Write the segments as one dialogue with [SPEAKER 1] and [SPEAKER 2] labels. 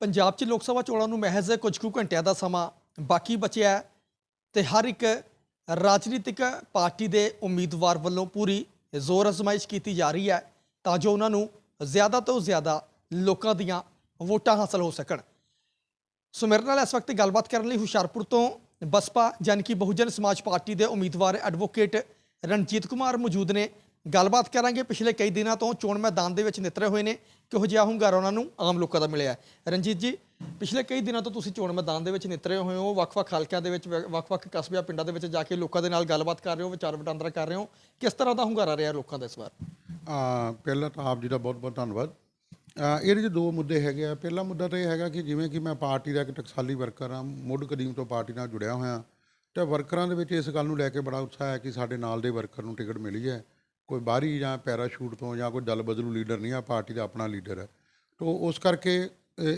[SPEAKER 1] ਪੰਜਾਬ 'ਚ ਲੋਕ ਸਭਾ ਚੋਣਾਂ ਨੂੰ ਮਹਿਜ਼ ਕੁਝ ਕੁ ਘੰਟਿਆਂ ਦਾ ਸਮਾਂ ਬਾਕੀ ਬਚਿਆ ਹੈ ਤੇ ਹਰ ਇੱਕ ਰਾਜਨੀਤਿਕ ਪਾਰਟੀ ਦੇ ਉਮੀਦਵਾਰ ਵੱਲੋਂ ਪੂਰੀ ਜ਼ੋਰ ਅਜ਼ਮਾਇਸ਼ ਕੀਤੀ ਜਾ ਰਹੀ ਹੈ ਤਾਂ ਜੋ ਉਹਨਾਂ ਨੂੰ ਜ਼ਿਆਦਾ ਤੋਂ ਜ਼ਿਆਦਾ ਲੋਕਾਂ ਦੀਆਂ ਵੋਟਾਂ ਹਾਸਲ ਹੋ ਸਕਣ। ਸੋ ਮੇਰੇ ਨਾਲ ਇਸ ਵਕਤ ਗੱਲਬਾਤ ਕਰਨ ਲਈ ਹੁਸ਼ਿਆਰਪੁਰ ਤੋਂ ਬਸਪਾ ਯਾਨੀ ਕਿ ਬਹੁਜਨ ਸਮਾਜ ਪਾਰਟੀ ਦੇ ਉਮੀਦਵਾਰ ਐਡਵੋਕੇਟ ਰਣਜੀਤ ਕੁਮਾਰ ਮੌਜੂਦ ਨੇ। ਗੱਲਬਾਤ ਕਰਾਂਗੇ। ਪਿਛਲੇ ਕਈ ਦਿਨਾਂ ਤੋਂ ਚੋਣ ਮੈਦਾਨ ਦੇ ਵਿੱਚ ਨਿਤਰੇ ਹੋਏ ਨੇ। ਕਿਹੋ ਜਿਹਾ ਹੁੰਗਾਰਾ ਉਹਨਾਂ ਨੂੰ ਆਮ ਲੋਕਾਂ ਦਾ ਮਿਲਿਆ ਰਣਜੀਤ ਜੀ, ਪਿਛਲੇ ਕਈ ਦਿਨਾਂ ਤੋਂ ਤੁਸੀਂ ਚੋਣ ਮੈਦਾਨ ਦੇ ਵਿੱਚ ਨਿਤਰੇ ਹੋਏ ਹੋ। ਵੱਖ-ਵੱਖ ਹਲਕਿਆਂ ਦੇ ਵਿੱਚ ਵ- ਵੱਖ-ਵੱਖ ਕਸਬਿਆਂ, ਪਿੰਡਾਂ ਦੇ ਵਿੱਚ ਜਾ ਕੇ ਲੋਕਾਂ ਦੇ ਨਾਲ ਗੱਲਬਾਤ ਕਰ ਰਹੇ ਹੋ, ਵਿਚਾਰ ਵਟਾਂਦਰਾ ਕਰ ਰਹੇ ਹੋ। ਕਿਸ ਤਰ੍ਹਾਂ ਦਾ ਹੁੰਗਾਰਾ ਰਿਹਾ ਲੋਕਾਂ ਦਾ ਇਸ ਵਾਰ?
[SPEAKER 2] ਪਹਿਲਾਂ ਤਾਂ ਆਪ ਜੀ ਦਾ ਬਹੁਤ ਬਹੁਤ ਧੰਨਵਾਦ ਇਹਦੇ 'ਚ ਦੋ ਮੁੱਦੇ ਹੈਗੇ ਆ। ਪਹਿਲਾ ਮੁੱਦਾ ਤਾਂ ਇਹ ਹੈਗਾ ਕਿ ਜਿਵੇਂ ਕਿ ਮੈਂ ਪਾਰਟੀ ਦਾ ਇੱਕ ਟਕਸਾਲੀ ਵਰਕਰ ਆ ਮੁੱਢ ਕਦੀਮ ਤੋਂ ਪਾਰਟੀ ਨਾਲ ਜੁੜਿਆ ਹੋਇਆ ਤੇ ਵਰਕਰਾਂ ਦੇ ਵਿੱਚ ਇਸ ਗੱਲ ਨੂੰ ਲੈ ਕੇ ਬੜਾ ਉਤਸ਼ਾਹ ਹੈ ਕਿ ਸਾਡੇ ਨਾਲ ਦੇ ਵਰਕਰ ਨੂੰ ਟਿਕਟ ਮਿਲੀ ਹੈ। ਕੋਈ ਬਾਹਰੀ ਜਾਂ ਪੈਰਾਸ਼ੂਟ ਤੋਂ ਜਾਂ ਕੋਈ ਦਲ ਬਦਲੂ ਲੀਡਰ ਨਹੀਂ ਆ, ਪਾਰਟੀ ਦਾ ਆਪਣਾ ਲੀਡਰ ਹੈ। ਤੋਂ ਉਸ ਕਰਕੇ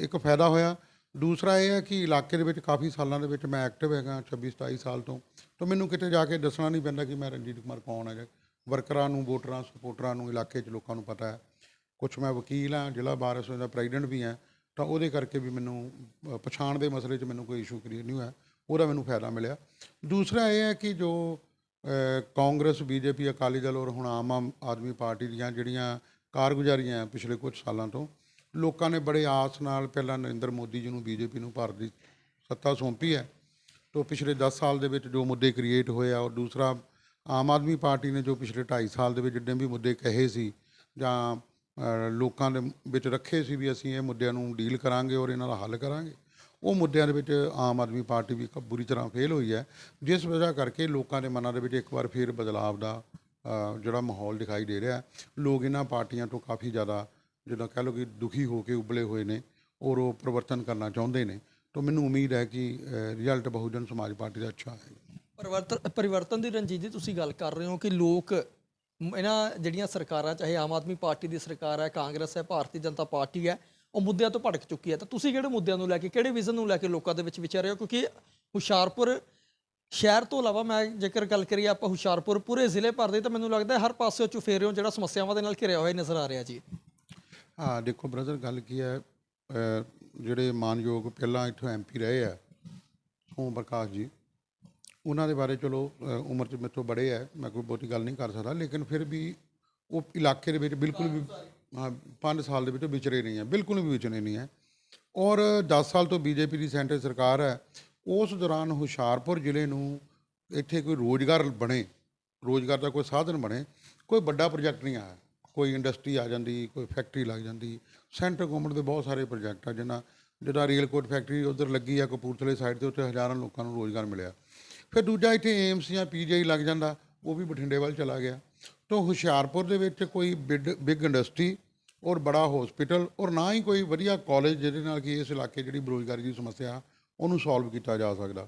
[SPEAKER 2] ਇੱਕ ਫਾਇਦਾ ਹੋਇਆ। ਦੂਸਰਾ ਇਹ ਹੈ ਕਿ ਇਲਾਕੇ ਦੇ ਵਿੱਚ ਕਾਫੀ ਸਾਲਾਂ ਦੇ ਵਿੱਚ ਮੈਂ ਐਕਟਿਵ ਹੈਗਾ 26 27 ਸਾਲ ਤੋਂ। ਤਾਂ ਮੈਨੂੰ ਕਿਤੇ ਜਾ ਕੇ ਦੱਸਣਾ ਨਹੀਂ ਪੈਂਦਾ ਕਿ ਮੈਂ ਰਣਜੀਤ ਕੁਮਾਰ ਕੌਣ ਹੈਗਾ। ਵਰਕਰਾਂ ਨੂੰ, ਵੋਟਰਾਂ ਸਪੋਰਟਰਾਂ ਨੂੰ, ਇਲਾਕੇ 'ਚ ਲੋਕਾਂ ਨੂੰ ਪਤਾ ਹੈ। ਕੁਛ ਮੈਂ ਵਕੀਲ ਹਾਂ, ਜ਼ਿਲ੍ਹਾ ਬਾਰ ਐਸੋਸੀਏਸ਼ਨ ਦਾ ਪ੍ਰੈਜ਼ੀਡੈਂਟ ਵੀ ਹਾਂ। ਤਾਂ ਉਹਦੇ ਕਰਕੇ ਵੀ ਮੈਨੂੰ ਪਛਾਣ ਦੇ ਮਸਲੇ 'ਚ ਮੈਨੂੰ ਕੋਈ ਇਸ਼ੂ ਕ੍ਰੀਏਟ ਨਹੀਂ ਹੋਇਆ। ਉਹਦਾ ਮੈਨੂੰ ਫਾਇਦਾ ਮਿਲਿਆ। ਦੂਸਰਾ ਇਹ ਹੈ ਕਿ ਜੋ ਕਾਂਗਰਸ, ਬੀਜੇਪੀ, ਅਕਾਲੀ ਦਲ ਔਰ ਹੁਣ ਆਮ ਆਮ ਆਦਮੀ ਪਾਰਟੀ ਦੀਆਂ ਜਿਹੜੀਆਂ ਕਾਰਗੁਜ਼ਾਰੀਆਂ ਪਿਛਲੇ ਕੁਝ ਸਾਲਾਂ ਤੋਂ, ਲੋਕਾਂ ਨੇ ਬੜੇ ਆਸ ਨਾਲ ਪਹਿਲਾਂ ਨਰਿੰਦਰ ਮੋਦੀ ਜੀ ਨੂੰ ਬੀਜੇਪੀ ਨੂੰ ਭਾਰਤ ਦੀ ਸੱਤਾ ਸੌਂਪੀ ਹੈ, ਤੋਂ ਪਿਛਲੇ 10 ਸਾਲ ਦੇ ਵਿੱਚ ਜੋ ਮੁੱਦੇ ਕ੍ਰੀਏਟ ਹੋਏ ਆ ਔਰ ਦੂਸਰਾ ਆਮ ਆਦਮੀ ਪਾਰਟੀ ਨੇ ਜੋ ਪਿਛਲੇ 2.5 ਸਾਲ ਦੇ ਵਿੱਚ ਜਿੰਨੇ ਵੀ ਮੁੱਦੇ ਕਹੇ ਸੀ ਜਾਂ ਲੋਕਾਂ ਦੇ ਵਿੱਚ ਰੱਖੇ ਸੀ ਵੀ ਅਸੀਂ ਇਹ ਮੁੱਦਿਆਂ ਨੂੰ ਡੀਲ ਕਰਾਂਗੇ ਔਰ ਇਹਨਾਂ ਦਾ ਹੱਲ ਕਰਾਂਗੇ ਉਹ ਮੁੱਦਿਆਂ ਦੇ ਵਿੱਚ ਆਮ ਆਦਮੀ ਪਾਰਟੀ ਵੀ ਕ- ਬੁਰੀ ਤਰ੍ਹਾਂ ਫੇਲ ਹੋਈ ਹੈ। ਜਿਸ ਵਜ੍ਹਾ ਕਰਕੇ ਲੋਕਾਂ ਦੇ ਮਨਾਂ ਦੇ ਵਿੱਚ ਇੱਕ ਵਾਰ ਫਿਰ ਬਦਲਾਵ ਦਾ ਜਿਹੜਾ ਮਾਹੌਲ ਦਿਖਾਈ ਦੇ ਰਿਹਾ ਲੋਕ ਇਹਨਾਂ ਪਾਰਟੀਆਂ ਤੋਂ ਕਾਫੀ ਜ਼ਿਆਦਾ ਜਿੱਦਾਂ ਕਹਿ ਲਓ ਕਿ ਦੁਖੀ ਹੋ ਕੇ ਉਬਲੇ ਹੋਏ ਨੇ ਔਰ ਉਹ ਪਰਿਵਰਤਨ ਕਰਨਾ ਚਾਹੁੰਦੇ ਨੇ। ਤਾਂ ਮੈਨੂੰ ਉਮੀਦ ਹੈ ਕਿ ਰਿਜ਼ਲਟ ਬਹੁਜਨ ਸਮਾਜ ਪਾਰਟੀ ਦਾ ਅੱਛਾ ਹੈ
[SPEAKER 1] ਪਰਿਵਰਤਨ ਪਰਿਵਰਤਨ ਦੀ ਰਣਜੀਤ ਜੀ, ਤੁਸੀਂ ਗੱਲ ਕਰ ਰਹੇ ਹੋ ਕਿ ਲੋਕ ਇਹਨਾਂ ਜਿਹੜੀਆਂ ਸਰਕਾਰਾਂ, ਚਾਹੇ ਆਮ ਆਦਮੀ ਪਾਰਟੀ ਦੀ ਸਰਕਾਰ ਹੈ, ਕਾਂਗਰਸ ਹੈ, ਭਾਰਤੀ ਜਨਤਾ ਪਾਰਟੀ ਹੈ ਉਹ ਮੁੱਦਿਆਂ ਤੋਂ ਭਟਕ ਚੁੱਕੀ ਹੈ। ਤਾਂ ਤੁਸੀਂ ਕਿਹੜੇ ਮੁੱਦਿਆਂ ਨੂੰ ਲੈ ਕੇ ਕਿਹੜੇ ਵਿਜ਼ਨ ਨੂੰ ਲੈ ਕੇ ਲੋਕਾਂ ਦੇ ਵਿੱਚ ਵਿਚਾਰ ਰਹੇ ਹੋ? ਕਿਉਂਕਿ ਹੁਸ਼ਿਆਰਪੁਰ ਸ਼ਹਿਰ ਤੋਂ ਇਲਾਵਾ ਮੈਂ ਜੇਕਰ ਗੱਲ ਕਰੀਏ ਆਪਾਂ ਹੁਸ਼ਿਆਰਪੁਰ ਪੂਰੇ ਜ਼ਿਲ੍ਹੇ ਭਰ ਦੇ ਤਾਂ ਮੈਨੂੰ ਲੱਗਦਾ ਹਰ ਪਾਸੇ ਚੁਫੇਰੇ ਹੋ ਜਿਹੜਾ ਸਮੱਸਿਆਵਾਂ ਦੇ ਨਾਲ ਘਿਰਿਆ ਹੋਇਆ ਨਜ਼ਰ ਆ ਰਿਹਾ ਜੀ।
[SPEAKER 2] ਹਾਂ ਦੇਖੋ ਬ੍ਰਦਰ ਗੱਲ ਕੀ ਹੈ ਜਿਹੜੇ ਮਾਨਯੋਗ ਪਹਿਲਾਂ ਇੱਥੋਂ ਐਮਪੀ ਰਹੇ ਆ ਸੋਮ ਪ੍ਰਕਾਸ਼ ਜੀ ਉਹਨਾਂ ਦੇ ਬਾਰੇ ਚਲੋ ਉਮਰ 'ਚ ਮੇਰੇ ਤੋਂ ਬੜੇ ਆ ਮੈਂ ਕੋਈ ਬਹੁਤੀ ਗੱਲ ਨਹੀਂ ਕਰ ਸਕਦਾ ਲੇਕਿਨ ਫਿਰ ਵੀ ਉਹ ਇਲਾਕੇ ਦੇ ਵਿੱਚ ਬਿਲਕੁਲ ਵੀ 5 ਸਾਲ ਦੇ ਵਿੱਚ ਵਿਚਰੇ ਨਹੀਂ ਹੈ, ਬਿਲਕੁਲ ਵੀ ਵਿਚਰੇ ਨਹੀਂ ਹੈ। ਔਰ 10 ਸਾਲ ਤੋਂ ਬੀਜੇਪੀ ਦੀ ਸੈਂਟਰ ਸਰਕਾਰ ਹੈ, ਉਸ ਦੌਰਾਨ ਹੁਸ਼ਿਆਰਪੁਰ ਜ਼ਿਲ੍ਹੇ ਨੂੰ ਇੱਥੇ ਕੋਈ ਰੋਜ਼ਗਾਰ ਬਣੇ, ਰੋਜ਼ਗਾਰ ਦਾ ਕੋਈ ਸਾਧਨ ਬਣੇ, ਕੋਈ ਵੱਡਾ ਪ੍ਰੋਜੈਕਟ ਨਹੀਂ ਆਇਆ। ਕੋਈ ਇੰਡਸਟਰੀ ਆ ਜਾਂਦੀ, ਕੋਈ ਫੈਕਟਰੀ ਲੱਗ ਜਾਂਦੀ। ਸੈਂਟਰ ਗਵਰਨਮੈਂਟ ਦੇ ਬਹੁਤ ਸਾਰੇ ਪ੍ਰੋਜੈਕਟ ਆ ਜਿਨ੍ਹਾਂ ਜਿਹੜਾ ਰੇਲ ਕੋਟ ਫੈਕਟਰੀ ਉਧਰ ਲੱਗੀ ਆ ਕਪੂਰਥਲੇ ਸਾਈਡ ਤੇ, ਉੱਥੇ ਹਜ਼ਾਰਾਂ ਲੋਕਾਂ ਨੂੰ ਰੋਜ਼ਗਾਰ ਮਿਲਿਆ। ਫਿਰ ਦੂਜਾ ਇੱਥੇ ਏਮਸ ਜਾਂ ਪੀਜੀਆਈ ਲੱਗ ਜਾਂਦਾ, ਉਹ ਵੀ ਬਠਿੰਡੇ ਵੱਲ ਚਲਾ ਗਿਆ। ਤਾਂ ਹੁਸ਼ਿਆਰਪੁਰ ਦੇ ਵਿੱਚ ਕੋਈ ਬਿਗ ਬਿਗ ਇੰਡਸਟਰੀ ਔਰ ਬੜਾ ਹਸਪੀਟਲ ਔਰ ਨਾ ਹੀ ਕੋਈ ਵਧੀਆ ਕਾਲਜ ਜਿਹਦੇ ਨਾਲ ਕਿ ਇਸ ਇਲਾਕੇ ਜਿਹੜੀ ਬੇਰੁਜ਼ਗਾਰੀ ਦੀ ਸਮੱਸਿਆ ਉਹਨੂੰ ਸੋਲਵ ਕੀਤਾ ਜਾ ਸਕਦਾ।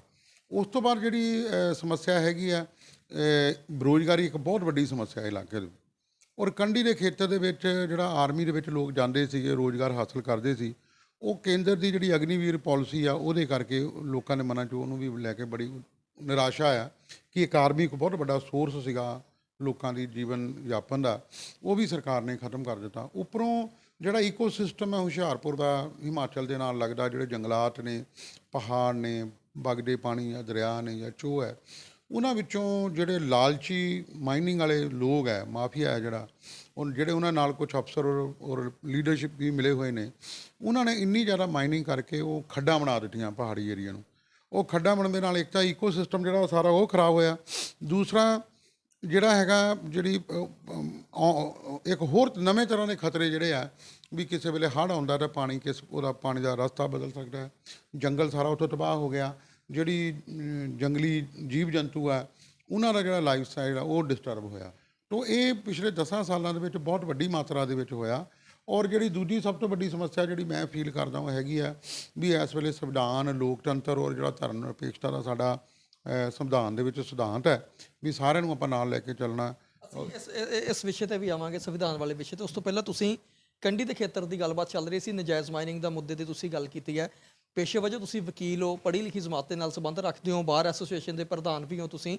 [SPEAKER 2] ਉਸ ਤੋਂ ਬਾਅਦ ਜਿਹੜੀ ਸਮੱਸਿਆ ਹੈਗੀ ਆ ਅ, ਬੇਰੁਜ਼ਗਾਰੀ ਇੱਕ ਬਹੁਤ ਵੱਡੀ ਸਮੱਸਿਆ ਹੈ ਇਲਾਕੇ ਦੀ ਔਰ ਕੰਢੀ ਦੇ ਖੇਤਰ ਦੇ ਵਿੱਚ ਜਿਹੜਾ ਆਰਮੀ ਦੇ ਵਿੱਚ ਲੋਕ ਜਾਂਦੇ ਸੀਗੇ ਰੋਜ਼ਗਾਰ ਹਾਸਲ ਕਰਦੇ ਸੀ ਉਹ ਕੇਂਦਰ ਦੀ ਜਿਹੜੀ ਅਗਨੀਵੀਰ ਪਾਲਿਸੀ ਆ ਉਹਦੇ ਕਰਕੇ ਲੋਕਾਂ ਦੇ ਮਨਾਂ 'ਚ ਉਹਨੂੰ ਵੀ ਲੈ ਕੇ ਬੜੀ ਨਿਰਾਸ਼ਾ ਆ ਕਿ ਇੱਕ ਆਰਮੀ ਇੱਕ ਬਹੁਤ ਵੱਡਾ ਸੋਰਸ ਸੀਗਾ ਲੋਕਾਂ ਦੀ ਜੀਵਨ ਯਾਪਨ ਦਾ, ਉਹ ਵੀ ਸਰਕਾਰ ਨੇ ਖਤਮ ਕਰ ਦਿੱਤਾ। ਉੱਪਰੋਂ ਜਿਹੜਾ ਈਕੋਸਿਸਟਮ ਹੈ, ਹੁਸ਼ਿਆਰਪੁਰ ਦਾ, ਹਿਮਾਚਲ ਦੇ ਨਾਲ ਲੱਗਦਾ, ਜਿਹੜੇ ਜੰਗਲਾਤ ਨੇ, ਪਹਾੜ ਨੇ ਵਗਦੇ ਪਾਣੀ ਆ ਦਰਿਆ ਨੇ ਜਾਂ ਚੋਹ ਹੈ, ਉਹਨਾਂ ਵਿੱਚੋਂ ਜਿਹੜੇ ਲਾਲਚੀ ਮਾਈਨਿੰਗ ਵਾਲੇ ਲੋਕ ਹੈ, ਮਾਫੀਆ ਹੈ ਜਿਹੜਾ, ਉਹ ਜਿਹੜੇ ਉਹਨਾਂ ਨਾਲ ਕੁਝ ਅਫਸਰ ਔਰ- ਲੀਡਰਸ਼ਿਪ ਵੀ ਮਿਲੇ ਹੋਏ ਨੇ, ਉਹਨਾਂ ਨੇ ਇੰਨੀ ਜ਼ਿਆਦਾ ਮਾਈਨਿੰਗ ਕਰਕੇ ਉਹ ਖੱਡਾਂ ਬਣਾ ਦਿੱਤੀਆਂ ਪਹਾੜੀ ਏਰੀਆ ਨੂੰ। ਉਹ ਖੱਡਾਂ ਬਣਨ ਦੇ ਨਾਲ ਇੱਕ ਤਾਂ ਈਕੋਸਿਸਟਮ ਜਿਹੜਾ ਸਾਰਾ ਉਹ ਖਰਾਬ ਹੋਇਆ। ਦੂਸਰਾ ਜਿਹੜਾ ਹੈਗਾ ਜਿਹੜੀ ਅ, ਇੱਕ ਹੋਰ ਨਵੇਂ ਤਰ੍ਹਾਂ ਦੇ ਖਤਰੇ ਜਿਹੜੇ ਆ ਵੀ ਕਿਸੇ ਵੇਲੇ ਹੜ੍ਹ ਆਉਂਦਾ ਤਾਂ ਪਾਣੀ ਕਿਸ ਉਹਦਾ ਪਾਣੀ ਦਾ ਰਸਤਾ ਬਦਲ ਸਕਦਾ ਹੈ। ਜੰਗਲ ਸਾਰਾ ਉੱਥੋਂ ਤਬਾਹ ਹੋ ਗਿਆ। ਜਿਹੜੀ ਜੰਗਲੀ ਜੀਵ ਜੰਤੂ ਆ ਉਹਨਾਂ ਦਾ ਜਿਹੜਾ ਲਾਈਫ ਸਟਾਈਲ ਆ ਉਹ ਡਿਸਟਰਬ ਹੋਇਆ। ਤੋਂ ਇਹ ਪਿਛਲੇ 10 ਸਾਲਾਂ ਦੇ ਵਿੱਚ ਬਹੁਤ ਵੱਡੀ ਮਾਤਰਾ ਦੇ ਵਿੱਚ ਹੋਇਆ। ਔਰ ਜਿਹੜੀ ਦੂਜੀ ਸਭ ਤੋਂ ਵੱਡੀ ਸਮੱਸਿਆ ਜਿਹੜੀ ਮੈਂ ਫੀਲ ਕਰਦਾ ਉਹ ਹੈਗੀ ਆ ਵੀ ਇਸ ਵੇਲੇ ਸੰਵਿਧਾਨ ਲੋਕਤੰਤਰ ਔਰ ਜਿਹੜਾ ਧਰਮ ਨਿਰਪੇਖਤਾ ਦਾ ਸਾਡਾ ਸੰਵਿਧਾਨ ਦੇ ਵਿੱਚ ਸਿਧਾਂਤ ਹੈ ਵੀ ਸਾਰਿਆਂ ਨੂੰ ਆਪਾਂ ਨਾਲ ਲੈ ਕੇ ਚੱਲਣਾ।
[SPEAKER 1] ਇਸ ਇਸ ਵਿਸ਼ੇ ਤੇ ਵੀ ਆਵਾਂਗੇ ਸੰਵਿਧਾਨ ਵਾਲੇ ਵਿਸ਼ੇ ਤੇ। ਉਸ ਤੋਂ ਪਹਿਲਾਂ ਤੁਸੀਂ ਕੰਢੀ ਦੇ ਖੇਤਰ ਦੀ ਗੱਲਬਾਤ ਚੱਲ ਰਹੀ ਸੀ ਨਜਾਇਜ਼ ਮਾਈਨਿੰਗ ਦਾ ਮੁੱਦੇ ਤੇ ਤੁਸੀਂ ਗੱਲ ਕੀਤੀ ਹੈ। ਪੇਸ਼ੇ ਵਜੋਂ ਤੁਸੀਂ ਵਕੀਲ ਹੋ ਪੜ੍ਹੀ ਲਿਖੀ ਜਮਾਤ ਦੇ ਨਾਲ ਸੰਬੰਧ ਰੱਖਦੇ ਹੋ ਬਾਰ ਐਸੋਸੀਏਸ਼ਨ ਦੇ ਪ੍ਰਧਾਨ ਵੀ ਹੋ ਤੁਸੀਂ।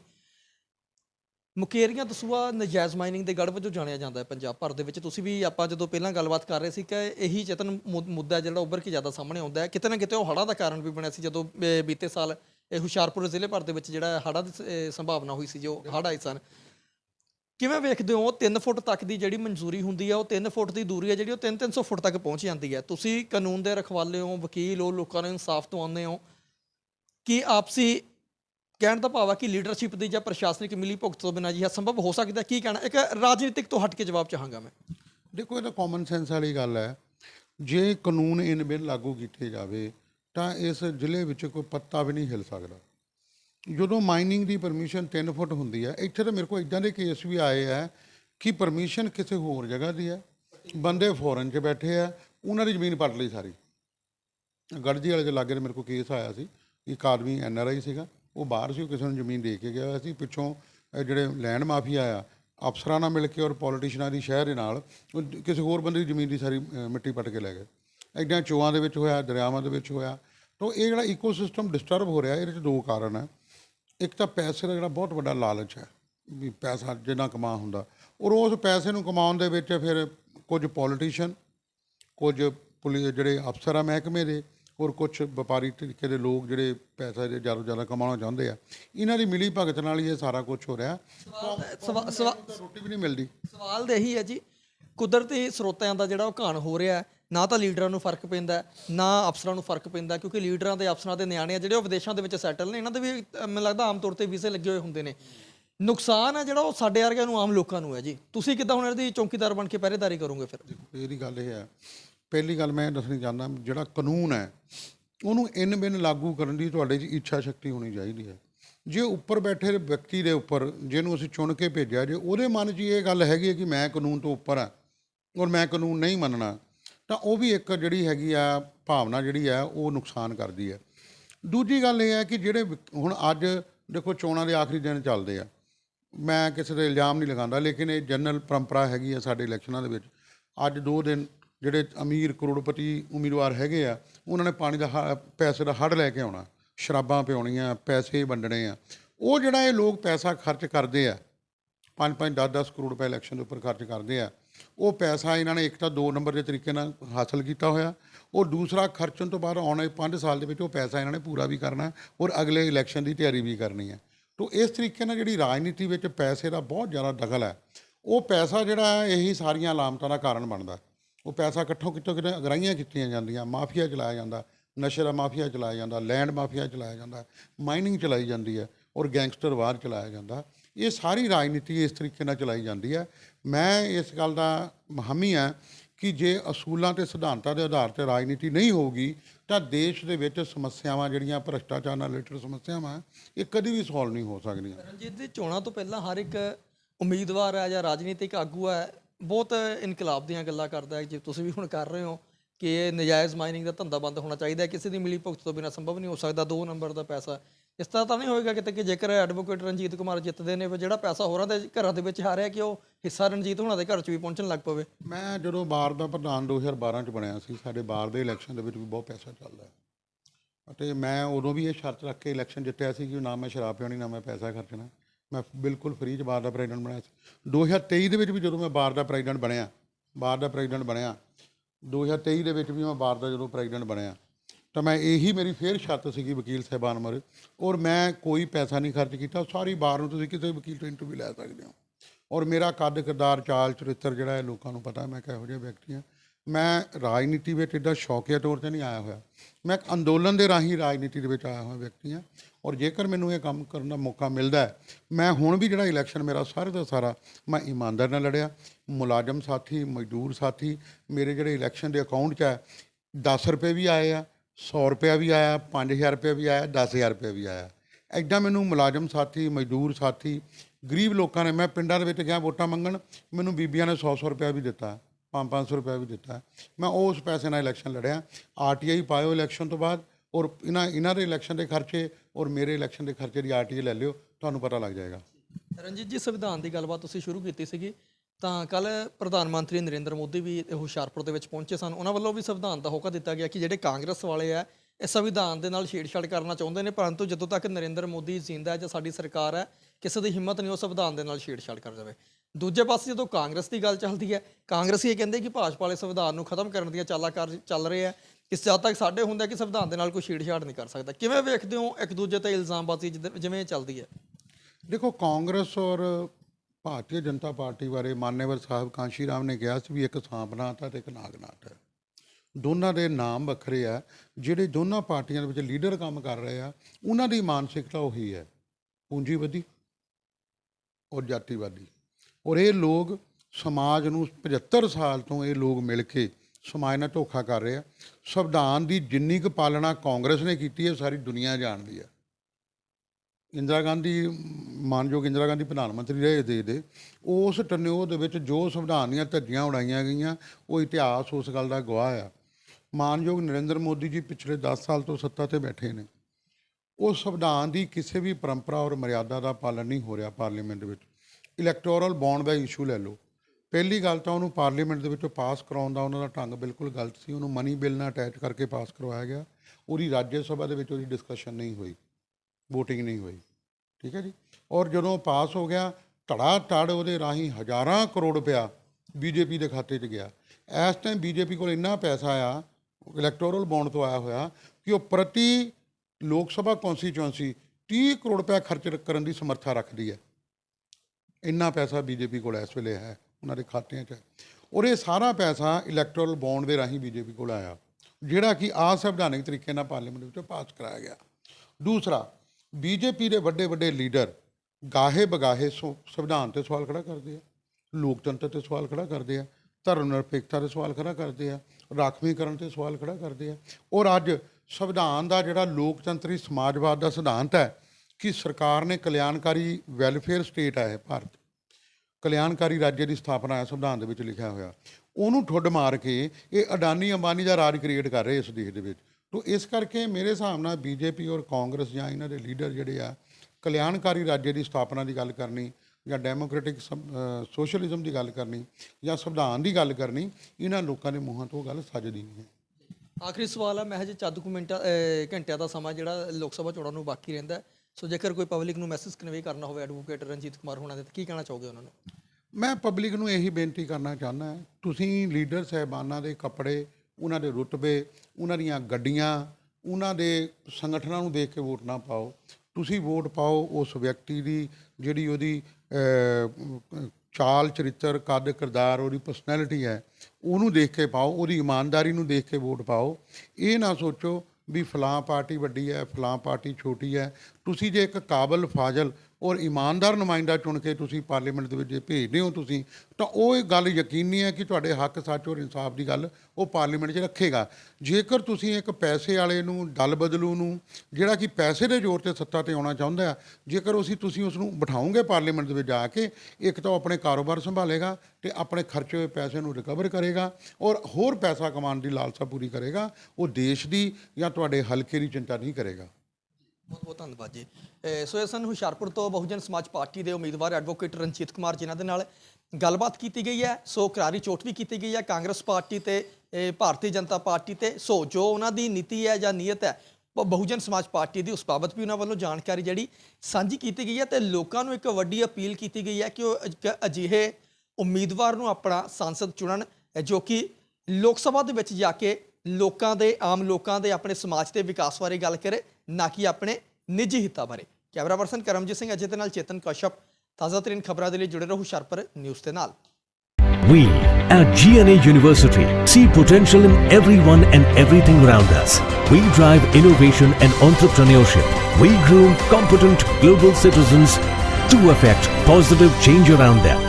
[SPEAKER 1] ਮੁਕੇਰੀਆਂ ਦਸੂਆ ਨਜਾਇਜ਼ ਮਾਈਨਿੰਗ ਦੇ ਗੜ੍ਹ ਵਜੋਂ ਜਾਣਿਆ ਜਾਂਦਾ ਹੈ ਪੰਜਾਬ ਭਰ ਦੇ ਵਿੱਚ। ਤੁਸੀਂ ਵੀ ਆਪਾਂ ਜਦੋਂ ਪਹਿਲਾਂ ਗੱਲਬਾਤ ਕਰ ਰਹੇ ਸੀ ਕਿ ਇਹੀ ਚੇਤਨ ਮੁੱਦਾ ਜਿਹੜਾ ਉੱਭਰ ਕੇ ਜ਼ਿਆਦਾ ਸਾਹਮਣੇ ਆਉਂਦਾ ਹੈ। ਕਿਤੇ ਨਾ ਕਿਤੇ ਉਹ ਹੜ੍ਹਾਂ ਦਾ ਕਾਰਨ ਵੀ ਬਣਿਆ ਸੀ ਜਦੋਂ ਅਹ, ਬੀਤੇ ਸਾਲ ਇਹ ਹੁਸ਼ਿਆਰਪੁਰ ਜ਼ਿਲ੍ਹੇ ਭਰ ਦੇ ਵਿੱਚ ਜਿਹੜਾ ਹੜ੍ਹਾਂ ਦੀ ਸੰਭਾਵਨਾ ਹੋਈ ਸੀ, ਜੋ ਹੜ੍ਹ ਆਏ ਸਨ। ਕਿਵੇਂ ਵੇਖਦੇ ਹੋ 3 ਫੁੱਟ ਤੱਕ ਦੀ ਜਿਹੜੀ ਮਨਜ਼ੂਰੀ ਹੁੰਦੀ ਹੈ ਉਹ 3 ਫੁੱਟ ਦੀ ਦੂਰੀ ਹੈ ਜਿਹੜੀ ਉਹ 3-300 ਫੁੱਟ ਤੱਕ ਪਹੁੰਚ ਜਾਂਦੀ ਹੈ ਤੁਸੀਂ ਕਾਨੂੰਨ ਦੇ ਰਖਵਾਲੇ ਹੋ, ਵਕੀਲ ਹੋ, ਲੋਕਾਂ ਨੂੰ ਇਨਸਾਫ ਦਵਾਉਂਦੇ ਹੋ, ਕਿ ਆਪਸੀ ਕਹਿਣ ਦਾ ਭਾਵ ਹੈ ਕਿ ਲੀਡਰਸ਼ਿਪ ਦੀ ਜਾਂ ਪ੍ਰਸ਼ਾਸਨਿਕ ਮਿਲੀ ਭੁਗਤ ਤੋਂ ਬਿਨਾਂ ਜੀ ਸੰਭਵ ਹੋ ਸਕਦਾ ਕੀ ਕਹਿਣਾ? ਇੱਕ ਰਾਜਨੀਤਿਕ ਤੋਂ ਹਟ ਕੇ ਜਵਾਬ ਚਾਹਾਂਗਾ ਮੈਂ।
[SPEAKER 2] ਦੇਖੋ, ਇਹ ਤਾਂ ਕਾਮਨ ਸੈਂਸ ਵਾਲੀ ਗੱਲ ਹੈ। ਜੇ ਕਾਨੂੰਨ ਇਨ ਬਿਨ ਲਾਗੂ ਕੀਤੇ ਜਾਵੇ ਤਾਂ ਇਸ ਜ਼ਿਲ੍ਹੇ ਵਿੱਚ ਕੋਈ ਪੱਤਾ ਵੀ ਨਹੀਂ ਹਿਲ ਸਕਦਾ। ਜਦੋਂ ਮਾਈਨਿੰਗ ਦੀ ਪਰਮਿਸ਼ਨ 3 ਫੁੱਟ ਹੁੰਦੀ ਹੈ, ਇੱਥੇ ਤਾਂ ਮੇਰੇ ਕੋਲ ਇਦਾਂ ਦੇ ਕੇਸ ਵੀ ਆਏ ਆ ਕਿ ਪਰਮਿਸ਼ਨ ਕਿਸੇ ਹੋਰ ਜਗ੍ਹਾ ਦੀ ਹੈ। ਬੰਦੇ ਫੋਰਨ 'ਚ ਬੈਠੇ ਆ, ਉਹਨਾਂ ਦੀ ਜ਼ਮੀਨ ਪੱਟ ਲਈ ਸਾਰੀ। ਗੜਜੀ ਵਾਲੇ ਦੇ ਲਾਗੇ ਤੇ ਮੇਰੇ ਕੋਲ ਕੇਸ ਆਇਆ ਸੀ, ਇੱਕ ਆਦਮੀ ਐਨ ਆਰ ਆਈ ਸੀਗਾ, ਉਹ ਬਾਹਰ ਸੀ, ਉਹ ਕਿਸੇ ਨੂੰ ਜ਼ਮੀਨ ਦੇ ਕੇ ਗਿਆ ਹੋਇਆ ਸੀ। ਪਿੱਛੋਂ ਜਿਹੜੇ ਲੈਂਡ ਮਾਫੀਆ ਆ, ਅਫਸਰਾਂ ਨਾਲ ਮਿਲ ਕੇ ਔਰ ਪੋਲੀਟੀਸ਼ੀਅਨਾਂ ਦੀ ਸ਼ਹਿਰ ਦੇ ਨਾਲ, ਉਹ ਕਿਸੇ ਹੋਰ ਬੰਦੇ ਦੀ ਜ਼ਮੀਨ ਦੀ ਸਾਰੀ ਮਿੱਟੀ ਪੱਟ ਕੇ ਲੈ ਗਏ। ਐਦਾਂ ਚੋਆਂ ਦੇ ਵਿੱਚ ਹੋਇਆ ਦਰਿਆਵਾਂ ਦੇ ਵਿੱਚ ਹੋਇਆ। ਤਾਂ ਇਹ ਜਿਹੜਾ ਇਕੋਸਿਸਟਮ ਡਿਸਟਰਬ ਹੋ ਰਿਹਾ ਇਹਦੇ 'ਚ ਦੋ ਕਾਰਨ ਹੈ। ਇੱਕ ਤਾਂ ਪੈਸੇ ਦਾ ਜਿਹੜਾ ਬਹੁਤ ਵੱਡਾ ਲਾਲਚ ਹੈ ਵੀ ਪੈਸਾ ਜਿੰਨਾ ਕਮਾ ਹੁੰਦਾ। ਔਰ ਉਸ ਪੈਸੇ ਨੂੰ ਕਮਾਉਣ ਦੇ ਵਿੱਚ ਫਿਰ ਕੁਝ ਪੋਲੀਟੀਸ਼ੀਅਨ ਕੁਝ ਪੁਲਿਸ ਜਿਹੜੇ ਅਫਸਰ ਆ ਮਹਿਕਮੇ ਦੇ ਔਰ ਕੁਝ ਵਪਾਰੀ ਤਰੀਕੇ ਦੇ ਲੋਕ ਜਿਹੜੇ ਪੈਸਾ ਜੇ ਜ਼ਿਆਦਾ ਜ਼ਿਆਦਾ ਕਮਾਉਣਾ ਚਾਹੁੰਦੇ ਆ। ਇਹਨਾਂ ਦੀ ਮਿਲੀ ਭਗਤ ਨਾਲ ਹੀ ਇਹ ਸਾਰਾ ਕੁਝ ਹੋ ਰਿਹਾ। ਰੋਟੀ ਵੀ ਨਹੀਂ ਮਿਲਦੀ।
[SPEAKER 1] ਸਵਾਲ ਤਾਂ ਇਹੀ ਹੈ ਜੀ ਕੁਦਰਤੀ ਸਰੋਤਿਆਂ ਦਾ ਜਿਹੜਾ ਉਹ ਘਾਣ ਹੋ ਰਿਹਾ ਹੈ। ਨਾ ਤਾਂ ਲੀਡਰਾਂ ਨੂੰ ਫ਼ਰਕ ਪੈਂਦਾ, ਨਾ ਅਫਸਰਾਂ ਨੂੰ ਫ਼ਰਕ ਪੈਂਦਾ, ਕਿਉਂਕਿ ਲੀਡਰਾਂ ਦੇ ਅਫਸਰਾਂ ਦੇ ਨਿਆਣੇ ਆ, ਜਿਹੜੇ ਉਹ ਵਿਦੇਸ਼ਾਂ ਦੇ ਵਿੱਚ ਸੈਟਲ ਨੇ, ਇਹਨਾਂ ਦੇ ਵੀ ਮੈਨੂੰ ਲੱਗਦਾ ਆਮ ਤੌਰ ਤੇ ਵੀਜ਼ੇ ਲੱਗੇ ਹੋਏ ਹੁੰਦੇ ਨੇ। ਨੁਕਸਾਨ ਹੈ ਜਿਹੜਾ ਉਹ ਸਾਡੇ ਵਰਗਿਆਂ ਨੂੰ, ਆਮ ਲੋਕਾਂ ਨੂੰ ਹੈ ਜੀ। ਤੁਸੀਂ ਕਿੱਦਾਂ ਹੁਣ ਇਹਦੀ ਚੌਕੀਦਾਰ ਬਣ ਕੇ ਪਹਿਰੇਦਾਰੀ ਕਰੋਗੇ ਫਿਰ?
[SPEAKER 2] ਇਹਦੀ ਗੱਲ ਇਹ ਹੈ ਪਹਿਲੀ ਗੱਲ ਮੈਂ ਦੱਸਣੀ ਚਾਹੁੰਦਾ, ਜਿਹੜਾ ਕਾਨੂੰਨ ਹੈ, ਉਹਨੂੰ ਇਨ ਬਿਨ ਲਾਗੂ ਕਰਨ ਦੀ ਤੁਹਾਡੇ 'ਚ ਇੱਛਾ ਸ਼ਕਤੀ ਹੋਣੀ ਚਾਹੀਦੀ ਹੈ। ਜੇ ਉੱਪਰ ਬੈਠੇ ਵਿਅਕਤੀ ਦੇ ਉੱਪਰ, ਜਿਹਨੂੰ ਅਸੀਂ ਚੁਣ ਕੇ ਭੇਜਿਆ, ਜੇ ਉਹਦੇ ਮਨ 'ਚ ਹੀ ਇਹ ਗੱਲ ਹੈਗੀ ਹੈ ਕਿ ਮੈਂ ਕਾਨੂੰਨ ਤੋਂ ਉੱਪਰ ਆ ਔਰ ਮੈਂ ਕਾਨੂੰਨ ਨਹੀਂ ਮੰਨਣਾ ਤਾਂ ਉਹ ਵੀ ਇੱਕ ਜਿਹੜੀ ਹੈਗੀ ਆ ਭਾਵਨਾ ਜਿਹੜੀ ਆ, ਉਹ ਨੁਕਸਾਨ ਕਰਦੀ ਹੈ ਦੂਜੀ ਗੱਲ ਇਹ ਹੈ ਕਿ ਜਿਹੜੇ ਵਿਕ- ਹੁਣ ਅੱਜ ਦੇਖੋ ਚੋਣਾਂ ਦੇ ਆਖਰੀ ਦਿਨ ਚੱਲਦੇ ਆ। ਮੈਂ ਕਿਸੇ ਦੇ ਇਲਜ਼ਾਮ ਨਹੀਂ ਲਗਾਉਂਦਾ, ਲੇਕਿਨ ਇਹ ਜਨਰਲ ਪਰੰਪਰਾ ਹੈਗੀ ਆ ਸਾਡੇ ਇਲੈਕਸ਼ਨਾਂ ਦੇ ਵਿੱਚ। ਅੱਜ ਦੋ ਦਿਨ ਜਿਹੜੇ ਅਮੀਰ ਕਰੋੜਪਤੀ ਉਮੀਦਵਾਰ ਹੈਗੇ ਆ, ਉਹਨਾਂ ਨੇ ਪਾਣੀ ਦਾ ਹ- ਪੈਸੇ ਦਾ ਹੜ ਲੈ ਕੇ ਆਉਣਾ। ਸ਼ਰਾਬਾਂ ਪਿਉਣੀਆਂ, ਪੈਸੇ ਵੰਡਣੇ ਆ। ਉਹ ਜਿਹੜਾ ਇਹ ਲੋਕ ਪੈਸਾ ਖਰਚ ਕਰਦੇ ਆ 5-5 10-10 ਕਰੋੜ ਰੁਪਏ ਇਲੈਕਸ਼ਨ ਦੇ ਉੱਪਰ ਖਰਚ ਕਰਦੇ ਆ ਉਹ ਪੈਸਾ ਇਹਨਾਂ ਨੇ ਇੱਕ ਤਾਂ ਦੋ ਨੰਬਰ ਦੇ ਤਰੀਕੇ ਨਾਲ ਹਾਸਲ ਕੀਤਾ ਹੋਇਆ। ਔਰ ਦੂਸਰਾ ਖਰਚਣ ਤੋਂ ਬਾਅਦ ਆਉਣੇ ਵਾਲੇ 5 ਸਾਲ ਦੇ ਵਿੱਚ ਉਹ ਪੈਸਾ ਇਹਨਾਂ ਨੇ ਪੂਰਾ ਵੀ ਕਰਨਾ ਔਰ ਅਗਲੇ ਇਲੈਕਸ਼ਨ ਦੀ ਤਿਆਰੀ ਵੀ ਕਰਨੀ ਹੈ। ਤੋਂ ਇਸ ਤਰੀਕੇ ਨਾਲ ਜਿਹੜੀ ਰਾਜਨੀਤੀ ਵਿੱਚ ਪੈਸੇ ਦਾ ਬਹੁਤ ਜ਼ਿਆਦਾ ਦਖਲ ਹੈ। ਉਹ ਪੈਸਾ ਜਿਹੜਾ ਹੈ, ਇਹੀ ਸਾਰੀਆਂ ਅਲਾਮਤਾਂ ਦਾ ਕਾਰਨ ਬਣਦਾ। ਉਹ ਪੈਸਾ ਇਕੱਠੋਂ ਕਿੱਥੋਂ ਕਿਤੇ ਅਗਰਾਈਆਂ ਕੀਤੀਆਂ ਜਾਂਦੀਆਂ, ਮਾਫੀਆ ਚਲਾਇਆ ਜਾਂਦਾ, ਨਸ਼ੇ ਦਾ ਮਾਫੀਆ ਚਲਾਇਆ ਜਾਂਦਾ, ਲੈਂਡ ਮਾਫੀਆ ਚਲਾਇਆ ਜਾਂਦਾ, ਮਾਈਨਿੰਗ ਚਲਾਈ ਜਾਂਦੀ ਹੈ ਔਰ ਗੈਂਗਸਟਰਵਾਦ ਚਲਾਇਆ ਜਾਂਦਾ। ਇਹ ਸਾਰੀ ਰਾਜਨੀਤੀ ਇਸ ਤਰੀਕੇ ਨਾਲ ਚਲਾਈ ਜਾਂਦੀ ਹੈ। ਮੈਂ ਇਸ ਗੱਲ ਦਾ ਹਾਮੀ ਹਾਂ ਕਿ ਜੇ ਅਸੂਲਾਂ ਤੇ ਸਿਧਾਂਤਾਂ ਦੇ ਆਧਾਰ ਤੇ ਰਾਜਨੀਤੀ ਨਹੀਂ ਹੋਊਗੀ, ਤਾਂ ਦੇਸ਼ ਦੇ ਵਿੱਚ ਸਮੱਸਿਆਵਾਂ ਜਿਹੜੀਆਂ ਭ੍ਰਸ਼ਟਾਚਾਰ ਨਾਲ ਰਿਲੇਟਡ ਸਮੱਸਿਆਵਾਂ, ਇਹ ਕਦੀ ਵੀ ਸੋਲਵ ਨਹੀਂ ਹੋ ਸਕਦੀਆਂ।
[SPEAKER 1] ਰਣਜੀਤ ਜੀ, ਚੋਣਾਂ ਤੋਂ ਪਹਿਲਾਂ ਹਰ ਇੱਕ ਉਮੀਦਵਾਰ ਹੈ ਜਾਂ ਰਾਜਨੀਤਿਕ ਆਗੂ ਹੈ, ਬਹੁਤ ਇਨਕਲਾਬ ਦੀਆਂ ਗੱਲਾਂ ਕਰਦਾ ਹੈ। ਜੇ ਤੁਸੀਂ ਵੀ ਹੁਣ ਕਰ ਰਹੇ ਹੋ ਕਿ ਨਜਾਇਜ਼ ਮਾਈਨਿੰਗ ਦਾ ਧੰਦਾ ਬੰਦ ਹੋਣਾ ਚਾਹੀਦਾ ਕਿਸੇ ਦੀ ਮਿਲੀ ਭੁਗਤ ਤੋਂ ਬਿਨਾਂ ਸੰਭਵ ਨਹੀਂ ਹੋ ਸਕਦਾ। ਦੋ ਨੰਬਰ ਦਾ ਪੈਸਾ ਇਸ ਤਰ੍ਹਾਂ ਤਾਂ ਨਹੀਂ ਹੋਏਗਾ ਕਿਤੇ ਕਿ ਜੇਕਰ ਐਡਵੋਕੇਟ ਰਣਜੀਤ ਕੁਮਾਰ ਜਿੱਤਦੇ ਨੇ, ਫਿਰ ਜਿਹੜਾ ਪੈਸਾ ਹੋਰਾਂ ਦੇ ਘਰਾਂ ਦੇ ਵਿੱਚ ਆ ਰਿਹਾ ਕਿ ਉਹ ਹਿੱਸਾ ਰਣਜੀਤ ਹੋਣਾ ਦੇ ਘਰ 'ਚ ਵੀ ਪਹੁੰਚਣ ਲੱਗ ਪਵੇ।
[SPEAKER 2] ਮੈਂ ਜਦੋਂ ਬਾਰ ਦਾ ਪ੍ਰਧਾਨ 2012 ਚ ਬਣਿਆ ਸੀ, ਸਾਡੇ ਬਾਰ ਦੇ ਇਲੈਕਸ਼ਨ ਦੇ ਵਿੱਚ ਵੀ ਬਹੁਤ ਪੈਸਾ ਚੱਲਦਾ ਹੈ। ਅਤੇ ਮੈਂ ਉਦੋਂ ਵੀ ਇਹ ਸ਼ਰਤ ਰੱਖ ਕੇ ਇਲੈਕਸ਼ਨ ਜਿੱਤਿਆ ਸੀ ਕਿ ਨਾ ਮੈਂ ਸ਼ਰਾਬ ਪੀਣੀ, ਨਾ ਮੈਂ ਪੈਸਾ ਖਰਚਣਾ। ਮੈਂ ਬਿਲਕੁਲ ਫ੍ਰੀ ਚ ਬਾਰ ਦਾ ਪ੍ਰੈਜ਼ੀਡੈਂਟ ਬਣਿਆ ਸੀ। 2023 ਦੇ ਵਿੱਚ ਵੀ ਜਦੋਂ ਮੈਂ ਬਾਰ ਦਾ ਪ੍ਰੈਜ਼ੀਡੈਂਟ ਬਣਿਆ ਬਾਰ ਦਾ ਪ੍ਰੈਜ਼ੀਡੈਂਟ ਬਣਿਆ 2023 ਦੇ ਵਿੱਚ ਵੀ ਮੈਂ ਬਾਰ ਦਾ ਜਦੋਂ ਪ੍ਰੈਜ਼ੀਡੈਂਟ ਬਣਿਆ ਤਾਂ ਮੈਂ ਇਹੀ ਮੇਰੀ ਫੇਰ ਸ਼ਰਤ ਸੀਗੀ ਵਕੀਲ ਸਾਹਿਬਾਨ ਮਰ ਔਰ ਮੈਂ ਕੋਈ ਪੈਸਾ ਨਹੀਂ ਖਰਚ ਕੀਤਾ। ਸਾਰੀ ਬਾਰ ਨੂੰ ਤੁਸੀਂ ਕਿਸੇ ਵਕੀਲ ਤੋਂ ਇੰਟਰਵਿਊ ਲੈ ਸਕਦੇ ਹੋ। ਔਰ ਮੇਰਾ ਕੱਦ ਕਿਰਦਾਰ, ਚਾਲ, ਚਰਿੱਤਰ ਜਿਹੜਾ ਹੈ ਲੋਕਾਂ ਨੂੰ ਪਤਾ, ਮੈਂ ਕਿਹੋ ਜਿਹਾ ਵਿਅਕਤੀ ਹਾਂ। ਮੈਂ ਰਾਜਨੀਤੀ ਵਿੱਚ ਇੱਦਾਂ ਸ਼ੌਕੀਆ ਤੌਰ ਤੇ ਨਹੀਂ ਆਇਆ ਹੋਇਆ। ਮੈਂ ਇੱਕ ਅੰਦੋਲਨ ਦੇ ਰਾਹੀਂ ਰਾਜਨੀਤੀ ਦੇ ਵਿੱਚ ਆਇਆ ਹੋਇਆ ਵਿਅਕਤੀ ਹਾਂ। ਔਰ ਜੇਕਰ ਮੈਨੂੰ ਇਹ ਕੰਮ ਕਰਨ ਦਾ ਮੌਕਾ ਮਿਲਦਾ ਹੈ, ਮੈਂ ਹੁਣ ਵੀ ਜਿਹੜਾ ਇਲੈਕਸ਼ਨ ਮੇਰਾ ਸਾਰੇ ਦਾ ਸਾਰਾ, ਮੈਂ ਇਮਾਨਦਾਰ ਨਾਲ ਲੜਿਆ। ਮੁਲਾਜ਼ਮ ਸਾਥੀ, ਮਜ਼ਦੂਰ ਸਾਥੀ, ਮੇਰੇ ਜਿਹੜੇ ਇਲੈਕਸ਼ਨ ਦੇ ਅਕਾਊਂਟ 'ਚ ਹੈ 10 ਰੁਪਏ ਵੀ ਆਏ ਆ। 100 ਰੁਪਇਆ ਵੀ ਆਇਆ 5000 ਰੁਪਏ ਵੀ ਆਇਆ 10000 ਰੁਪਏ ਵੀ ਆਇਆ। ਐਦਾਂ ਮੈਨੂੰ ਮੁਲਾਜ਼ਮ ਸਾਥੀ, ਮਜ਼ਦੂਰ ਸਾਥੀ, ਗਰੀਬ ਲੋਕਾਂ ਨੇ, ਮੈਂ ਪਿੰਡਾਂ ਦੇ ਵਿੱਚ ਗਿਆ ਵੋਟਾਂ ਮੰਗਣ, ਮੈਨੂੰ ਬੀਬੀਆਂ ਨੇ 100 100 ਰੁਪਇਆ ਵੀ ਦਿੱਤਾ 5-500 ਰੁਪਇਆ ਵੀ ਦਿੱਤਾ। ਮੈਂ ਉਸ ਪੈਸੇ ਨਾਲ ਇਲੈਕਸ਼ਨ ਲੜਿਆ। ਆਰਟੀਆਈ ਪਾਇਓ ਇਲੈਕਸ਼ਨ ਤੋਂ ਬਾਅਦ, ਔਰ ਇਹਨਾਂ ਇਹਨਾਂ ਦੇ ਇਲੈਕਸ਼ਨ ਦੇ ਖਰਚੇ, ਔਰ ਮੇਰੇ ਇਲੈਕਸ਼ਨ ਦੇ ਖਰਚੇ ਦੀ ਆਰਟੀਆਈ ਲੈ ਲਿਓ, ਤੁਹਾਨੂੰ ਪਤਾ ਲੱਗ ਜਾਏਗਾ।
[SPEAKER 1] ਰਣਜੀਤ ਜੀ, ਸੰਵਿਧਾਨ ਦੀ ਗੱਲਬਾਤ ਤੁਸੀਂ ਸ਼ੁਰੂ ਕੀਤੀ ਸੀਗੀ। ਤਾਂ ਕੱਲ ਪ੍ਰਧਾਨ ਮੰਤਰੀ ਨਰਿੰਦਰ ਮੋਦੀ ਵੀ ਹੁਸ਼ਿਆਰਪੁਰ ਦੇ ਵਿੱਚ ਪਹੁੰਚੇ ਸਨ। ਉਹਨਾਂ ਵੱਲੋਂ ਵੀ ਸੰਵਿਧਾਨ ਦਾ ਹੋਕਾ ਦਿੱਤਾ ਗਿਆ ਕਿ ਜਿਹੜੇ ਕਾਂਗਰਸ ਵਾਲੇ ਆ, ਇਹ ਸੰਵਿਧਾਨ ਦੇ ਨਾਲ ਛੇੜਛਾੜ ਕਰਨਾ ਚਾਹੁੰਦੇ ਨੇ, ਪਰੰਤੂ ਜਦੋਂ ਤੱਕ ਨਰਿੰਦਰ ਮੋਦੀ ਜ਼ਿੰਦਾ ਹੈ ਜਾਂ ਸਾਡੀ ਸਰਕਾਰ ਹੈ, ਕਿਸੇ ਦੀ ਹਿੰਮਤ ਨਹੀਂ ਉਹ ਸੰਵਿਧਾਨ ਦੇ ਨਾਲ ਛੇੜਛਾੜ ਕਰ ਜਾਵੇ। ਦੂਜੇ ਪਾਸੇ ਜਦੋਂ ਕਾਂਗਰਸ ਦੀ ਗੱਲ ਚੱਲਦੀ ਹੈ, ਕਾਂਗਰਸੀ ਇਹ ਕਹਿੰਦੇ ਕਿ ਭਾਜਪਾ ਵਾਲੇ ਸੰਵਿਧਾਨ ਨੂੰ ਖਤਮ ਕਰਨ ਦੀਆਂ ਚਾਲਾਂ ਕਰ, ਚੱਲ ਰਹੇ ਆ ਇਸ ਜਦ ਤੱਕ ਸਾਡੇ ਹੁੰਦਾ ਕਿ ਸੰਵਿਧਾਨ ਦੇ ਨਾਲ ਕੋਈ ਛੇੜਛਾੜ ਨਹੀਂ ਕਰ ਸਕਦਾ। ਕਿਵੇਂ ਵੇਖਦੇ ਹੋ ਇੱਕ ਦੂਜੇ ਤੇ ਇਲਜ਼ਾਮਬਾਜ਼ੀ ਜਿੱਦ- ਜਿਵੇਂ ਚੱਲਦੀ ਹੈ?
[SPEAKER 2] ਦੇਖੋ, ਕਾਂਗਰਸ ਔਰ ਭਾਰਤੀ ਜਨਤਾ ਪਾਰਟੀ ਬਾਰੇ ਮਾਨਯਵਰ ਸਾਹਿਬ ਕਾਂਸ਼ੀ ਰਾਮ ਨੇ ਕਿਹਾ ਸੀ ਵੀ ਇੱਕ ਸਾਂਪਨਾਥ ਹੈ ਤੇ ਇੱਕ ਨਾਗਨਾਥ ਹੈ। ਦੋਨਾਂ ਦੇ ਨਾਮ ਵੱਖਰੇ ਆ, ਜਿਹੜੇ ਦੋਨਾਂ ਪਾਰਟੀਆਂ ਦੇ ਵਿੱਚ ਲੀਡਰ ਕੰਮ ਕਰ ਰਹੇ ਆ, ਉਹਨਾਂ ਦੀ ਮਾਨਸਿਕਤਾ ਉਹੀ ਹੈ। ਪੂੰਜੀਵਾਦੀ ਔਰ ਜਾਤੀਵਾਦੀ। ਔਰ ਇਹ ਲੋਕ ਸਮਾਜ ਨੂੰ 75 ਸਾਲ ਤੋਂ ਇਹ ਲੋਕ ਮਿਲ ਕੇ ਸਮਾਜ ਨਾਲ ਧੋਖਾ ਕਰ ਰਹੇ ਆ। ਸੰਵਿਧਾਨ ਦੀ ਜਿੰਨੀ ਕੁ ਪਾਲਣਾ ਕਾਂਗਰਸ ਨੇ ਕੀਤੀ ਹੈ, ਸਾਰੀ ਦੁਨੀਆ ਜਾਣਦੀ ਹੈ। ਇੰਦਰਾ ਗਾਂਧੀ, ਮਾਨਯੋਗ ਇੰਦਰਾ ਗਾਂਧੀ ਪ੍ਰਧਾਨ ਮੰਤਰੀ ਰਹੇ ਦੇ ਦੇ, ਉਸ ਟਨਿਓ ਦੇ ਵਿੱਚ ਜੋ ਸੰਵਿਧਾਨ ਦੀਆਂ ਧੱਜੀਆਂ ਉਡਾਈਆਂ ਗਈਆਂ, ਉਹ ਇਤਿਹਾਸ ਉਸ ਗੱਲ ਦਾ ਗਵਾਹ ਆ। ਮਾਨਯੋਗ ਨਰਿੰਦਰ ਮੋਦੀ ਜੀ ਪਿਛਲੇ 10 ਸਾਲ ਤੋਂ ਸੱਤਾ ਤੇ ਬੈਠੇ ਨੇ। ਉਹ ਸੰਵਿਧਾਨ ਦੀ ਕਿਸੇ ਵੀ ਪਰੰਪਰਾ ਔਰ ਮਰਿਆਦਾ ਦਾ ਪਾਲਣ ਨਹੀਂ ਹੋ ਰਿਹਾ ਪਾਰਲੀਮੈਂਟ ਵਿੱਚ। ਇਲੈਕਟੋਰਲ ਬੌਂਡ ਦਾ ਇਸ਼ੂ ਲੈ ਲਓ। ਪਹਿਲੀ ਗੱਲ ਤਾਂ ਉਹਨੂੰ ਪਾਰਲੀਮੈਂਟ ਦੇ ਵਿੱਚੋਂ ਪਾਸ ਕਰਾਉਣ ਦਾ ਉਹਨਾਂ ਦਾ ਢੰਗ ਬਿਲਕੁਲ ਗਲਤ ਸੀ। ਉਹਨੂੰ ਮਨੀ ਬਿੱਲ ਨਾਲ ਅਟੈਚ ਕਰਕੇ ਪਾਸ ਕਰਵਾਇਆ ਗਿਆ। ਉਹਦੀ ਰਾਜ ਸਭਾ ਦੇ ਵਿੱਚ ਉਹਦੀ ਡਿਸਕਸ਼ਨ ਨਹੀਂ ਹੋਈ। VOTING ਨਹੀਂ ਹੋਈ। ਠੀਕ ਹੈ ਜੀ? ਔਰ ਜਦੋਂ ਪਾਸ ਹੋ ਗਿਆ ਧੜਾ ਧੜ ਉਹਦੇ ਰਾਹੀਂ ਹਜ਼ਾਰਾਂ ਕਰੋੜ ਰੁਪਇਆ ਬੀਜੇਪੀ ਦੇ ਖਾਤੇ 'ਚ ਗਿਆ। ਇਸ ਟਾਈਮ ਬੀਜੇਪੀ ਕੋਲ ਇੰਨਾ ਪੈਸਾ ਆ ਇਲੈਕਟੋਰਲ ਬੌਂਡ ਤੋਂ ਆਇਆ ਹੋਇਆ, ਕਿ ਉਹ ਪ੍ਰਤੀ ਲੋਕ ਸਭਾ ਕੌਂਸਟੀਚੁਐਂਸੀ 30 ਕਰੋੜ ਰੁਪਇਆ ਖਰਚ ਕਰਨ ਦੀ ਸਮਰੱਥਾ ਰੱਖਦੀ ਹੈ। ਇੰਨਾ ਪੈਸਾ ਬੀਜੇਪੀ ਕੋਲ ਇਸ ਵੇਲੇ ਹੈ, ਉਹਨਾਂ ਦੇ ਖਾਤਿਆਂ 'ਚ। ਹੈ। ਔਰ ਇਹ ਸਾਰਾ ਪੈਸਾ ਇਲੈਕਟੋਰਲ ਬੌਂਡ ਦੇ ਰਾਹੀਂ ਬੀਜੇਪੀ ਕੋਲ ਆਇਆ, ਜਿਹੜਾ ਕਿ ਅਸੰਵਿਧਾਨਿਕ ਤਰੀਕੇ ਨਾਲ ਪਾਰਲੀਮੈਂਟ ਵਿੱਚ ਪਾਸ ਕਰਾਇਆ ਗਿਆ। ਦੂਸਰਾ ਬੀਜੇਪੀ ਦੇ ਵੱਡੇ ਵੱਡੇ ਲੀਡਰ ਗਾਹੇ ਬਗਾਹੇ ਸੋ- ਸੰਵਿਧਾਨ ਤੇ ਸਵਾਲ ਖੜਾ ਕਰਦੇ ਆ, ਲੋਕਤੰਤਰ ਤੇ ਸਵਾਲ ਖੜਾ ਕਰਦੇ ਆ ਧਰਮ ਨਿਰਪੇਖਤਾ ਤੇ ਸਵਾਲ ਖੜਾ ਕਰਦੇ ਆ, ਰਾਖਵੀਕਰਨ ਤੇ ਸਵਾਲ ਖੜਾ ਕਰਦੇ ਆ। ਔਰ ਅੱਜ ਸੰਵਿਧਾਨ ਦਾ ਜਿਹੜਾ ਲੋਕਤੰਤਰੀ ਸਮਾਜਵਾਦ ਦਾ ਸਿਧਾਂਤ ਹੈ ਕਿ ਸਰਕਾਰ ਨੇ ਕਲਿਆਣਕਾਰੀ ਵੈਲਫੇਅਰ ਸਟੇਟ ਹੈ ਇਹ ਭਾਰਤ। ਕਲਿਆਣਕਾਰੀ ਰਾਜ ਦੀ ਸਥਾਪਨਾ ਹੈ, ਸੰਵਿਧਾਨ ਦੇ ਵਿੱਚ ਲਿਖਿਆ ਹੋਇਆ। ਉਹਨੂੰ ਠੁੱਡ ਮਾਰ ਕੇ ਇਹ ਅਡਾਨੀ ਅੰਬਾਨੀ ਦਾ ਰਾਜ ਕ੍ਰੀਏਟ ਕਰ ਰਹੇ ਇਸ ਦੇਸ਼ ਦੇ ਵਿੱਚ। ਤੋ ਇਸ ਕਰਕੇ ਮੇਰੇ ਹਿਸਾਬ ਨਾਲ ਬੀਜੇਪੀ ਔਰ ਕਾਂਗਰਸ ਜਾਂ ਇਹਨਾਂ ਦੇ ਲੀਡਰ ਜਿਹੜੇ ਆ ਕਲਿਆਣਕਾਰੀ ਰਾਜ ਦੀ ਸਥਾਪਨਾ ਦੀ ਗੱਲ ਕਰਨੀ ਜਾਂ ਡੈਮੋਕ੍ਰੈਟਿਕ ਸੋਸ਼ਲਿਜ਼ਮ ਦੀ ਗੱਲ ਕਰਨੀ ਜਾਂ ਸੰਵਿਧਾਨ ਦੀ ਗੱਲ ਕਰਨੀ ਇਹਨਾਂ ਲੋਕਾਂ ਦੇ ਮੂੰਹਾਂ ਤੋਂ ਉਹ ਗੱਲ ਸੱਜਦੀ ਨਹੀਂ ਹੈ
[SPEAKER 1] ਆਖਰੀ ਸਵਾਲ ਹੈ ਮਹਿਜ ਚੰਦ ਕੁ ਮਿੰਟਾਂ ਘੰਟਿਆਂ ਦਾ ਸਮਾਂ ਜਿਹੜਾ ਲੋਕ ਸਭਾ ਚੋਣਾਂ ਨੂੰ ਬਾਕੀ ਰਹਿੰਦਾ। ਸੋ ਜੇਕਰ ਕੋਈ ਪਬਲਿਕ ਨੂੰ ਮੈਸੇਜ ਕਨਵੇ ਕਰਨਾ ਹੋਵੇ ਐਡਵੋਕੇਟ ਰਣਜੀਤ ਕੁਮਾਰ ਹੋਣਾ ਦੇ ਤਾਂ ਕੀ ਕਹਿਣਾ ਚਾਹੋਗੇ ਉਹਨਾਂ ਨੂੰ
[SPEAKER 2] ਮੈਂ ਪਬਲਿਕ ਨੂੰ ਇਹੀ ਬੇਨਤੀ ਕਰਨਾ ਚਾਹੁੰਦਾ ਹਾਂ ਤੁਸੀਂ ਲੀਡਰ ਸਹਿਬਾਨਾਂ ਦੇ ਕੱਪੜੇ ਉਹਨਾਂ ਦੇ ਰੁਤਬੇ ਉਹਨਾਂ ਦੀਆਂ ਗੱਡੀਆਂ, ਉਹਨਾਂ ਦੇ ਸੰਗਠਨਾਂ ਨੂੰ ਦੇਖ ਕੇ ਵੋਟ ਨਾ ਪਾਓ। ਤੁਸੀਂ ਵੋਟ ਪਾਓ ਉਸ ਵਿਅਕਤੀ ਦੀ ਜਿਹੜੀ ਉਹਦੀ ਚਾਲ, ਚਰਿੱਤਰ, ਕੱਦ, ਕਿਰਦਾਰ, ਉਹਦੀ ਪਰਸਨੈਲਿਟੀ ਹੈ, ਉਹਨੂੰ ਦੇਖ ਕੇ ਪਾਓ, ਉਹਦੀ ਇਮਾਨਦਾਰੀ ਨੂੰ ਦੇਖ ਕੇ ਵੋਟ ਪਾਓ। ਇਹ ਨਾ ਸੋਚੋ ਵੀ ਫਲਾਂ ਪਾਰਟੀ ਵੱਡੀ ਹੈ, ਫਲਾਂ ਪਾਰਟੀ ਛੋਟੀ ਹੈ। ਤੁਸੀਂ ਜੇ ਇੱਕ ਕਾਬਲ ਫਾਜ਼ਲ ਔਰ ਇਮਾਨਦਾਰ ਨੁਮਾਇੰਦਾ ਚੁਣ ਕੇ ਤੁਸੀਂ ਪਾਰਲੀਮੈਂਟ ਦੇ ਵਿੱਚ ਜੇ ਭੇਜਦੇ ਹੋ ਤੁਸੀਂ, ਤਾਂ ਉਹ ਇਹ ਗੱਲ ਯਕੀਨੀ ਹੈ ਕਿ ਤੁਹਾਡੇ ਹੱਕ, ਸੱਚ ਔਰ ਇਨਸਾਫ ਦੀ ਗੱਲ ਉਹ ਪਾਰਲੀਮੈਂਟ 'ਚ ਰੱਖੇਗਾ। ਜੇਕਰ ਤੁਸੀਂ ਇੱਕ ਪੈਸੇ ਵਾਲੇ ਨੂੰ, ਦਲ ਬਦਲੂ ਨੂੰ, ਜਿਹੜਾ ਕਿ ਪੈਸੇ ਦੇ ਜ਼ੋਰ ਤੇ ਸੱਤਾ ਤੇ ਆਉਣਾ ਚਾਹੁੰਦਾ ਹੈ, ਜੇਕਰ ਉਸੇ ਤੁਸੀਂ ਉਸ ਨੂੰ ਬਿਠਾਓਗੇ ਪਾਰਲੀਮੈਂਟ ਦੇ ਵਿੱਚ ਜਾ ਕੇ, ਇੱਕ ਤਾਂ ਉਹ ਆਪਣੇ ਕਾਰੋਬਾਰ ਸੰਭਾਲੇਗਾ ਤੇ ਆਪਣੇ ਖਰਚੇ ਹੋਏ ਪੈਸੇ ਨੂੰ ਰਿਕਵਰ ਕਰੇਗਾ ਔਰ ਹੋਰ ਪੈਸਾ ਕਮਾਉਣ ਦੀ ਲਾਲਸਾ ਪੂਰੀ ਕਰੇਗਾ, ਉਹ ਦੇਸ਼ ਦੀ ਜਾਂ ਤੁਹਾਡੇ ਹਲਕੇ ਦੀ ਚਿੰਤਾ ਨਹੀਂ ਕਰੇਗਾ।
[SPEAKER 1] ਬਹੁਤ ਬਹੁਤ ਧੰਨਵਾਦ ਜੀ। ਸੋ ਇਹ ਸਨ ਹੁਸ਼ਿਆਰਪੁਰ ਤੋਂ ਬਹੁਜਨ ਸਮਾਜ ਪਾਰਟੀ ਦੇ ਉਮੀਦਵਾਰ ਐਡਵੋਕੇਟ ਰਣਜੀਤ ਕੁਮਾਰ ਜਿਨ੍ਹਾਂ ਦੇ ਨਾਲ ਗੱਲਬਾਤ ਕੀਤੀ ਗਈ ਹੈ। ਸੋ ਕਰਾਰੀ ਚੋਟ ਵੀ ਕੀਤੀ ਗਈ ਹੈ ਕਾਂਗਰਸ ਪਾਰਟੀ ਤੇ ਭਾਰਤੀ ਜਨਤਾ ਪਾਰਟੀ ਤੇ। ਸੋ ਜੋ ਉਹਨਾਂ ਦੀ ਨੀਤੀ ਹੈ ਜਾਂ ਨੀਅਤ ਹੈ ਬਹੁਜਨ ਸਮਾਜ ਪਾਰਟੀ ਦੀ, ਉਸ ਬਾਬਤ ਵੀ ਉਹਨਾਂ ਵੱਲੋਂ ਜਾਣਕਾਰੀ ਜਿਹੜੀ ਸਾਂਝੀ ਕੀਤੀ ਗਈ ਹੈ ਤੇ ਲੋਕਾਂ ਨੂੰ ਇੱਕ ਵੱਡੀ ਅਪੀਲ ਕੀਤੀ ਗਈ ਹੈ ਕਿ ਉਹ ਇੱਕ ਅਜਿਹੇ ਉਮੀਦਵਾਰ ਨੂੰ ਆਪਣਾ ਸੰਸਦ ਚੁਣਨ, ਜੋ ਕਿ ਲੋਕ ਸਭਾ ਦੇ ਵਿੱਚ ਜਾ ਕੇ ਲੋਕਾਂ ਦੇ ਆਮ ਲੋਕਾਂ ਦੇ ਆਪਣੇ ਸਮਾਜ ਦੇ ਵਿਕਾਸ ਬਾਰੇ ਗੱਲ ਕਰੇ ਨਾ ਕਿ ਆਪਣੇ ਨਿੱਜੀ ਹਿੱਤਾਂ ਬਾਰੇ ਕੈਮਰਾ ਪਰਸਨ ਕਰਮਜੀਤ ਸਿੰਘ ਅਜੇ ਦੇ ਨਾਲ ਚੇਤਨ ਕਸ਼ਪ ਤਾਜ਼ਾ ਤਰੀਨ ਖਬਰਾਂ ਦੇ ਲਈ ਜੁੜੇ ਰਹੋ ਹੁਸ਼ਿਆਰਪੁਰ ਨਿਊਜ਼ ਦੇ ਨਾਲ
[SPEAKER 3] We at GNA University see potential in everyone and everything around us. We drive innovation and entrepreneurship. We groom competent global citizens to affect positive change around them.